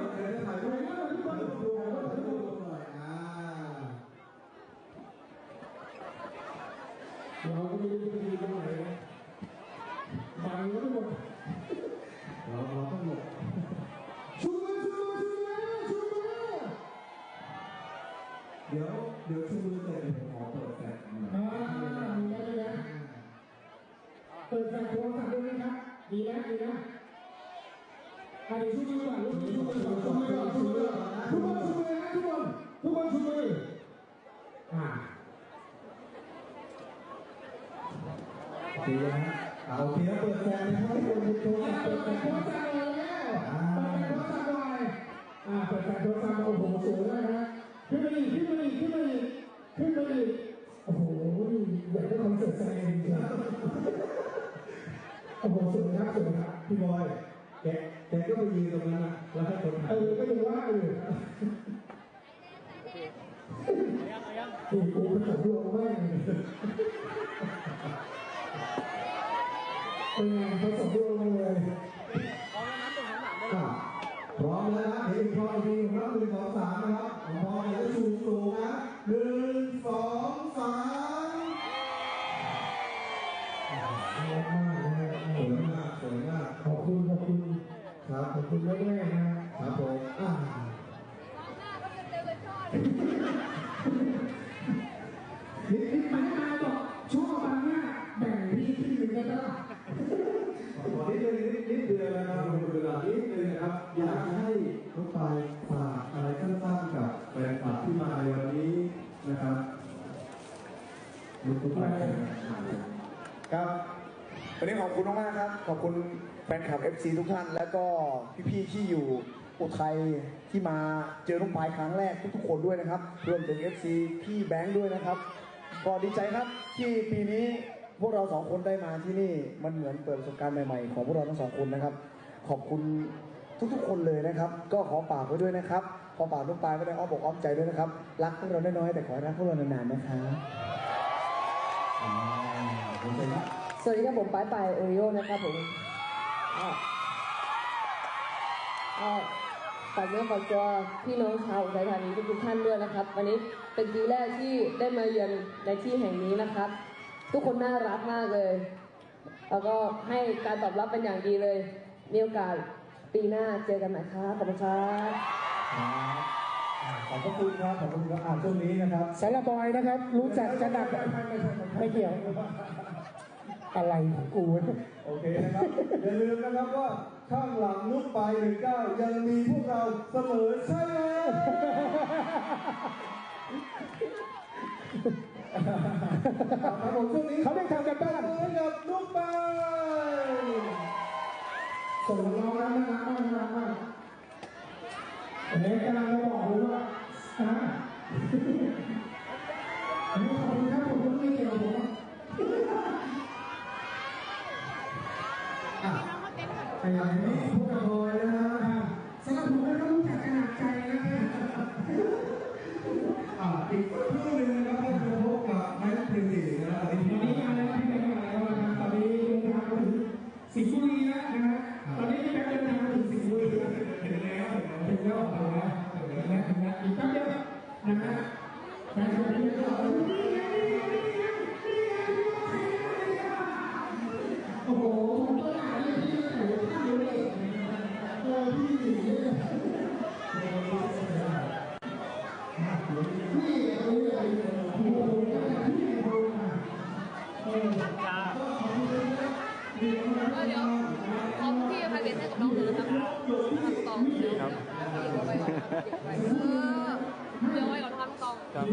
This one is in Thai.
โอเคถ่ายรูปเดี๋ยวจะถ่ายรูปถ่ายรูปทุกคนดูถ่ายรูปถ่ายทุ ดีนะอ่าโอเคแล้วเปิดแฟลชนะครับทุกคนโทรศัพท์เปิเปิดดแฟแฟลลชชโทรศัพท์เลยแล้วเปิดแฟลชโทรศัพท์หน่อยอ่าเปิดแฟลชโทรศัพท์โอ้โหสวยมากนะขึ้นมาอีกขึ้นมาอีกขึ้นมาอีกขึ้นมาอีกโอ้โหอยากได้คอนเสิร์ตแสดงจริงๆโอ้โหสวยครับสวยครับพี่บอยแกแกก็ไปยืนตรงนั้นนะแล้วให้คนถ่ายเออก็ยังว่าอยู่นี่กูผสมดวงมากเลยเป็นไง ผสมดวงเลยพร้อมแล้วนะเดี๋ยวอีกพร้อมอีกทีนับหนึ่งสองสามนะครับพร้อมแล้วชูงสูงนะหนึ่งสองสามน่ารักมากเลยสวยมากสวยมากขอบคุณขอบคุณครับขอบคุณแม่ๆนะครับผมอ่านี่ ผมเลานิดนึงนะครับ อยากให้น้องปายฝากอะไรสั้นๆกับแฟนคลับที่มาในวันนี้นะครับลุกทุกไปนะครับครับวันนี้ขอบคุณมากๆครับ ขอบคุณแฟนคลับ FC ทุกท่าน แล้วก็พี่ๆที่อยู่อุทัยที่มาเจอน้องปายครั้งแรกทุกๆคนด้วยนะครับรวมถึง FC พี่แบงค์ด้วยนะครับ ก็ดีใจครับที่ปีนี้พวกเราสองคนได้มาที่นี่มันเหมือนเปิดประสบการณ์ใหม่ๆ ของพวกเราทั้งสองคนนะครับ ขอบคุณทุกๆ คนเลยนะครับ ก็ขอฝากไว้ด้วยนะครับ ขอฝากน้องปายไว้ในอ้อมอกอ้อมใจด้วยนะครับ รักพวกเราน้อยๆแต่ขอให้รักพวกเรานานๆนะครับอ่าขอบคุณครับสวัสดีครับผมปายปายโอริโอนะครับผมอ่าอ่าฝากเนื้อฝากตัวพี่น้องชาวอุทัยธานีทุกๆท่านด้วยนะครับ วันนี้เป็นปีแรกที่ได้มาเยือนในที่แห่งนี้นะครับ ทุกคนน่ารักมากเลย แล้วก็ให้การตอบรับเป็นอย่างดีเลย มีโอกาสปีหน้าเจอกันใหม่ครับขอบคุณครับครับอ่าขอบพระคุณครับขอบคุณครับอ่าช่วงนี้นะครับสารบอยนะครับ รู้จักจะดับไม่เกี่ยวอะไรของกูวะโอเคนะครับ อย่าลืมนะครับว่าข้างหลังนุกไปหนึ่งเก้ายังมีพวกเราเสมอใช่ไหมครับผมช่วงนี้เขาได้ทำกันบ้านเหมือนกับนุกไปส่ง น้องๆแล้วน่ารักมากน่ารักมากกำลังจะบอกเลยว่าอ่าอันนี้ขอบคุณครับผมไม่เกี่ยวกับผมอะอันนี้พวกเราบอยนะฮะอ่าสำหรับผมก็รู้จักขนาดใจนะฮะอะอีก เอาเลยพี่โทรมาเออเดี๋ยวพร้อมพี่พาเวทให้กับน้องเลยนะครับตองเดี๋ยวครับเดี๋ยวไปก่อนเดี๋ยวไปเออเดี๋ยวไปก่อนทำตอง ครับ